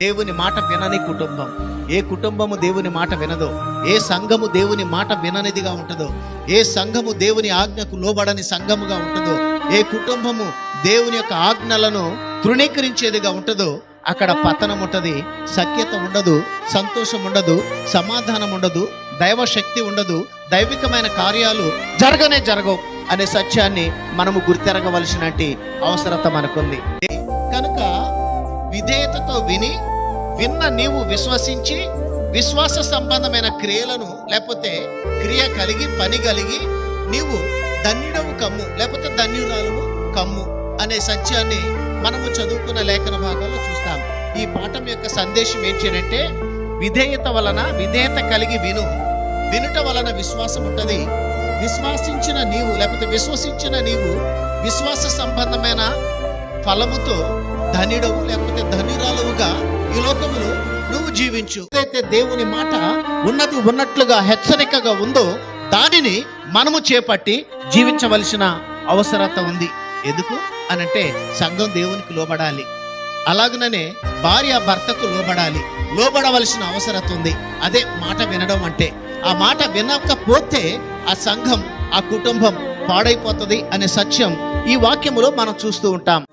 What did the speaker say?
దేవుని మాట వినని కుటుంబం. ఏ కుటుంబము దేవుని మాట వినదో ఏ సంఘము దేవుని మాట విననిదిగా ఉంటుందో ఏ సంఘము దేవుని ఆజ్ఞకు లోబడని సంఘముగా ఉంటుందో ఏ కుటుంబము దేవుని యొక్క ఆజ్ఞలను తృణీకరించేదిగా ఉంటుందో అక్కడ పతనం ఉంటుంది సఖ్యత ఉండదు సంతోషం ఉండదు సమాధానం ఉండదు దైవ శక్తి ఉండదు దైవికమైన కార్యాలు జరగనే జరగవు అనే సత్యాన్ని మనము గుర్తెరగవలసినటి అవసరత మనకుంది. కనుక విధేయతతో విని విన్న నీవు విశ్వసించి విశ్వాస సంబంధమైన క్రియలను లేకపోతే క్రియ కలిగి పని కలిగి నీవు ధన్యుడవు కమ్ము లేకపోతే ధన్యురాలువు కమ్ము అనే సత్యాన్ని మనము చదువుకున్న లేఖన భాగాల్లో చూస్తాం. ఈ పాఠం యొక్క సందేశం ఏంటంటే విధేయత వలన విధేయత కలిగి విను. వినుట వలన విశ్వాసం ఉంటుంది. విశ్వాసించిన నీవు లేకపోతే విశ్వసించిన నీవు విశ్వాస సంబంధమైన ఫలముతో ధనిడవు లేకపోతే ధనిరాలువుగా ఈ లోకములో నువ్వు జీవించు. ఏదైతే దేవుని మాట ఉన్నది ఉన్నట్లుగా హెచ్చరికగా ఉందో దానిని మనము చేపట్టి జీవించవలసిన అవసరత ఉంది. ఎందుకు? అనంటే సంఘం దేవునికి లోబడాలి. అలాగనే భార్య భర్తకు లోబడాలి. లోబడవలసిన అవసరత ఉంది. అదే మాట వినడం అంటే. ఆ మాట వినకపోతే ఆ సంఘం ఆ కుటుంబం పాడైపోతుంది అనే సత్యం ఈ వాక్యములో మనం చూస్తూ ఉంటాం.